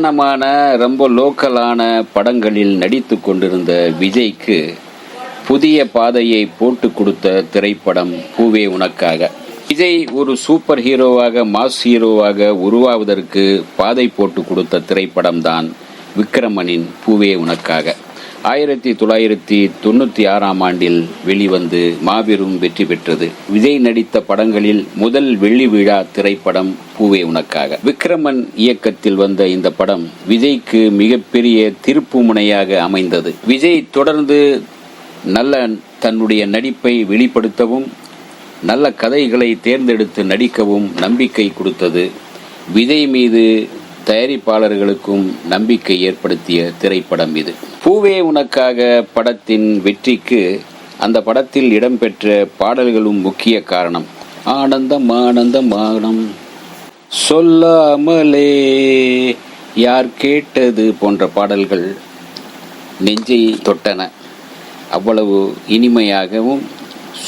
சாதாரணமான ரொம்ப லோக்கலான படங்களில் நடித்து கொண்டிருந்த விஜய்க்கு புதிய பாதையை போட்டு கொடுத்த திரைப்படம் பூவே உனக்காக. விஜய் ஒரு சூப்பர் ஹீரோவாக மாஸ் ஹீரோவாக உருவாவதற்கு பாதை போட்டு கொடுத்த திரைப்படம் தான் விக்ரமனின் பூவே உனக்காக. ஆயிரத்தி தொள்ளாயிரத்தி தொண்ணூற்றி ஆறாம் ஆண்டில் வெளிவந்து மாபெரும் வெற்றி பெற்றது. விஜய் நடித்த படங்களில் முதல் வெள்ளி விழா திரைப்படம் பூவே உனக்காக. விக்ரமன் இயக்கத்தில் வந்த இந்த படம் விஜய்க்கு மிகப்பெரிய திருப்பு முனையாக அமைந்தது. விஜய் தொடர்ந்து நல்ல தன்னுடைய நடிப்பை வெளிப்படுத்தவும் நல்ல கதைகளை தேர்ந்தெடுத்து நடிக்கவும் நம்பிக்கை கொடுத்தது. விஜய் மீது தயாரிப்பாளர்களுக்கும் நம்பிக்கை ஏற்படுத்திய திரைப்படம் இது. பூவே உனக்காக படத்தின் வெற்றிக்கு அந்த படத்தில் இடம்பெற்ற பாடல்களும் முக்கிய காரணம். ஆனந்தம் ஆனந்தம் ஆனம் சொல்லாமலே யார் கேட்டது போன்ற பாடல்கள் நெஞ்சை தொட்டன. அவ்வளவு இனிமையாகவும்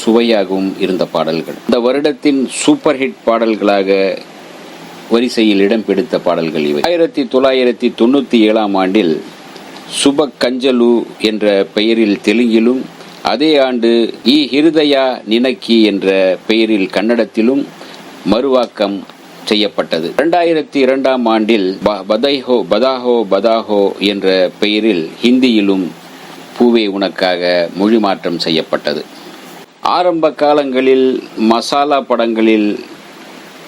சுவையாகவும் இருந்த பாடல்கள். இந்த வருடத்தின் சூப்பர் ஹிட் பாடல்களாக வரிசையில் இடம் பிடித்த பாடல்கள் இவை. ஆயிரத்தி தொள்ளாயிரத்தி தொண்ணூற்றி ஏழாம் ஆண்டில் சுப கஞ்சலு என்ற பெயரில் தெலுங்கிலும் அதே ஆண்டு இ ஹிருதயா நினக்கி என்ற பெயரில் கன்னடத்திலும் மறுவாக்கம் செய்யப்பட்டது. இரண்டாயிரத்தி இரண்டாம் ஆண்டில் ப- பதைஹோ பதாஹோ பதாஹோ என்ற பெயரில் ஹிந்தியிலும் பூவே உனக்காக மொழிமாற்றம் செய்யப்பட்டது. ஆரம்ப காலங்களில் மசாலா படங்களில்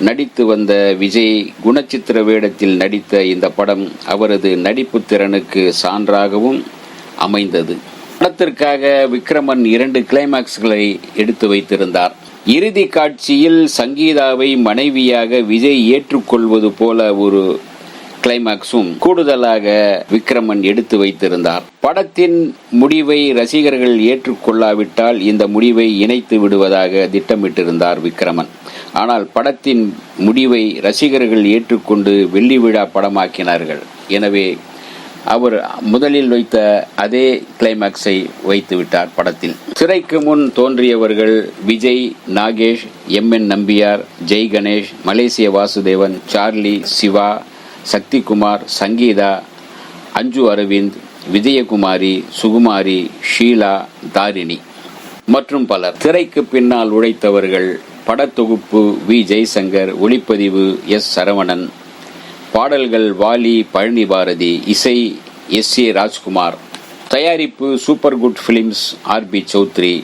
நடித்து வந்த விஜய் குணச்சித்திர வேடத்தில் நடித்த இந்த படம் அவரது நடிப்பு திறனுக்கு சான்றாகவும் அமைந்தது. படத்திற்காக விக்ரமன் இரண்டு கிளைமாக்ஸ்களை எடுத்து வைத்திருந்தார். இறுதி காட்சியில் சங்கீதாவை மனைவியாக விஜய் ஏற்றுக்கொள்வது போல ஒரு கிளைமாக்ஸும் கூடுதலாக விக்ரமன் எடுத்து வைத்திருந்தார். படத்தின் முடிவை ரசிகர்கள் ஏற்றுக்கொள்ளாவிட்டால் இந்த முடிவை இணைத்து விடுவதாக திட்டமிட்டிருந்தார் விக்ரமன். ஆனால் படத்தின் முடிவை ரசிகர்கள் ஏற்றுக்கொண்டு வெள்ளி விழா படமாக்கினார்கள். எனவே அவர் முதலில் வைத்த அதே கிளைமாக்ஸை வைத்து விட்டார் படத்தில். திரைக்கு முன் தோன்றியவர்கள் Vijay Nagesh M N Nambiar Jai Ganesh Malaysia Vasudevan Charlie Siva Sakthikumar Sangeetha Anju Aravind Vijayakumari Sukumari Sheila Tharini மற்றும் பலர். திரைக்கு பின்னால் உழைத்தவர்கள் படத்தொகுப்பு வி. ஜெய்சங்கர் ஒளிப்பதிவு எஸ். சரவணன் பாடல்கள் வாலி பழனி பாரதி இசை எஸ். ஏ. ராஜ்குமார் தயாரிப்பு super good films R. B. Choudhary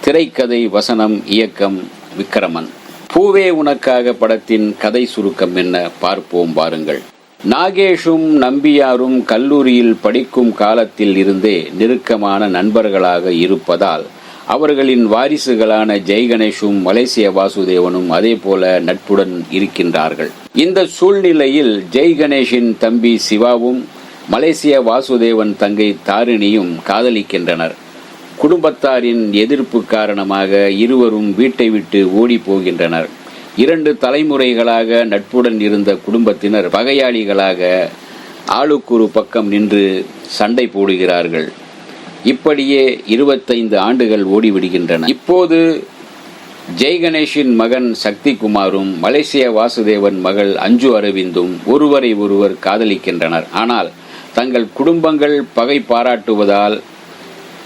திரைக்கதை வசனம் இயக்கம் விக்ரமன். பூவே உனக்காக படத்தின் கதை சுருக்கம் என்ன பார்ப்போம் பாருங்கள். நாகேஷும் நம்பியாரும் கல்லூரியில் படிக்கும் காலத்தில் இருந்தே நெருக்கமான நண்பர்களாக இருப்பதால் அவர்களின் வாரிசுகளான ஜெய்கணேஷும் மலேசிய வாசுதேவனும் அதே போல நட்புடன் இருக்கின்றார்கள். இந்த சூழ்நிலையில் ஜெய்கணேஷின் தம்பி சிவாவும் மலேசிய வாசுதேவன் தங்கை தாரிணியும் காதலிக்கின்றனர். குடும்பத்தாரின் எதிர்ப்பு காரணமாக இருவரும் வீட்டை விட்டு ஓடி போகின்றனர். இரண்டு தலைமுறைகளாக நட்புடன் இருந்த குடும்பத்தினர் பகையாளிகளாக ஆளுக்கூறு பக்கம் நின்று சண்டை போடுகிறார்கள். இப்படியே இருபத்தைந்து ஆண்டுகள் ஓடிவிடுகின்றன. இப்போது ஜெய்கணேஷின் மகன் சக்தி குமாரும் மலேசிய வாசுதேவன் மகள் அஞ்சு அரவிந்தும் ஒருவரை ஒருவர் காதலிக்கின்றனர். ஆனால் தங்கள் குடும்பங்கள் பகை பாராட்டுவதால்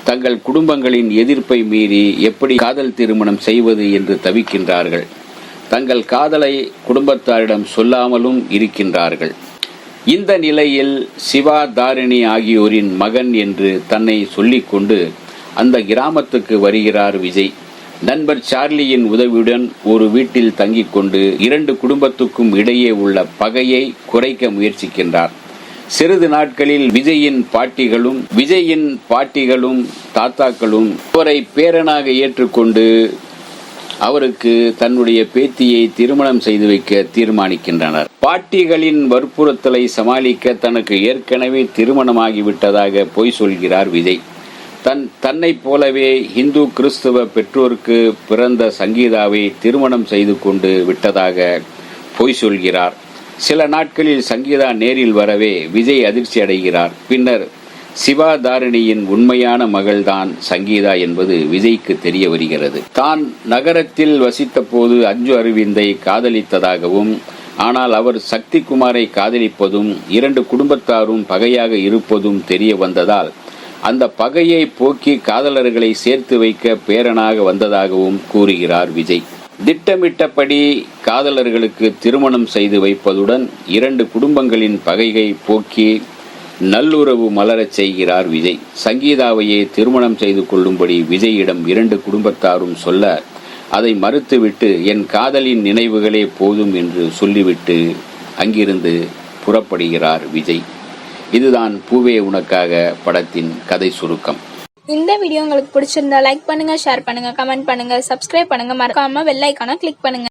தங்கள் குடும்பங்களின் எதிர்ப்பை மீறி எப்படி காதல் திருமணம் செய்வது என்று தவிக்கின்றார்கள். தங்கள் காதலை குடும்பத்தாரிடம் சொல்லாமலும் இருக்கின்றார்கள். இந்த நிலையில் சிவா தாரிணி ஆகியோரின் மகன் என்று தன்னை சொல்லிக்கொண்டு அந்த கிராமத்துக்கு வருகிறார் விஜய். நண்பர் சார்லியின் உதவியுடன் ஒரு வீட்டில் தங்கிக் கொண்டு இரண்டு குடும்பத்துக்கும் இடையே உள்ள பகையை குறைக்க முயற்சிக்கின்றார். சிறிது நாட்களில் விஜயின் பாட்டிகளும் விஜயின் பாட்டிகளும் தாத்தாக்களும் அவரை பேரனாக ஏற்றுக்கொண்டு அவருக்கு தன்னுடைய பேத்தியை திருமணம் செய்து வைக்க தீர்மானிக்கின்றனர். பாட்டிகளின் வற்புறுத்தலை சமாளிக்க தனக்கு ஏற்கனவே திருமணமாகிவிட்டதாக பொய் சொல்கிறார் விஜய். தன் தன்னைப் போலவே இந்து கிறிஸ்துவ பெற்றோருக்கு பிறந்த சங்கீதாவை திருமணம் செய்து கொண்டு விட்டதாக பொய் சொல்கிறார். சில நாட்களில் சங்கீதா நேரில் வரவே விஜய் அதிர்ச்சி அடைகிறார் பின்னர் சிவா தாரிணியின் உண்மையான மகள்தான் சங்கீதா என்பது விஜய்க்கு தெரிய வருகிறது. தான் நகரத்தில் வசித்த போது அஞ்சு அரவிந்தை காதலித்ததாகவும் ஆனால் அவர் சக்திகுமாரை காதலிப்பதும் இரண்டு குடும்பத்தாரும் பகையாக இருப்பதும் தெரிய வந்ததால் அந்த பகையை போக்கி காதலர்களை சேர்த்து வைக்க பேரனாக வந்ததாகவும் கூறுகிறார் விஜய். திட்டமிட்டபடி காதலர்களுக்கு திருமணம் செய்து வைப்பதுடன் இரண்டு குடும்பங்களின் பகையை போக்கி நல்லுறவு மலரச் செய்கிறார் விஜய். சங்கீதாவையே திருமணம் செய்து கொள்ளும்படி விஜயிடம் இரண்டு குடும்பத்தாரும் சொல்ல அதை மறுத்துவிட்டு என் காதலின் நினைவுகளே போதும் என்று சொல்லிவிட்டு அங்கிருந்து புறப்படுகிறார் விஜய். இதுதான் பூவே உனக்காக படத்தின் கதை சுருக்கம். இந்த வீடியோ உங்களுக்கு பிடிச்சிருந்தா லைக் பண்ணுங்க ஷேர் பண்ணுங்க கமெண்ட் பண்ணுங்க சப்ஸ்கிரைப் பண்ணுங்க. மறக்காம வெள்ளைக்கான கிளிக் பண்ணுங்க.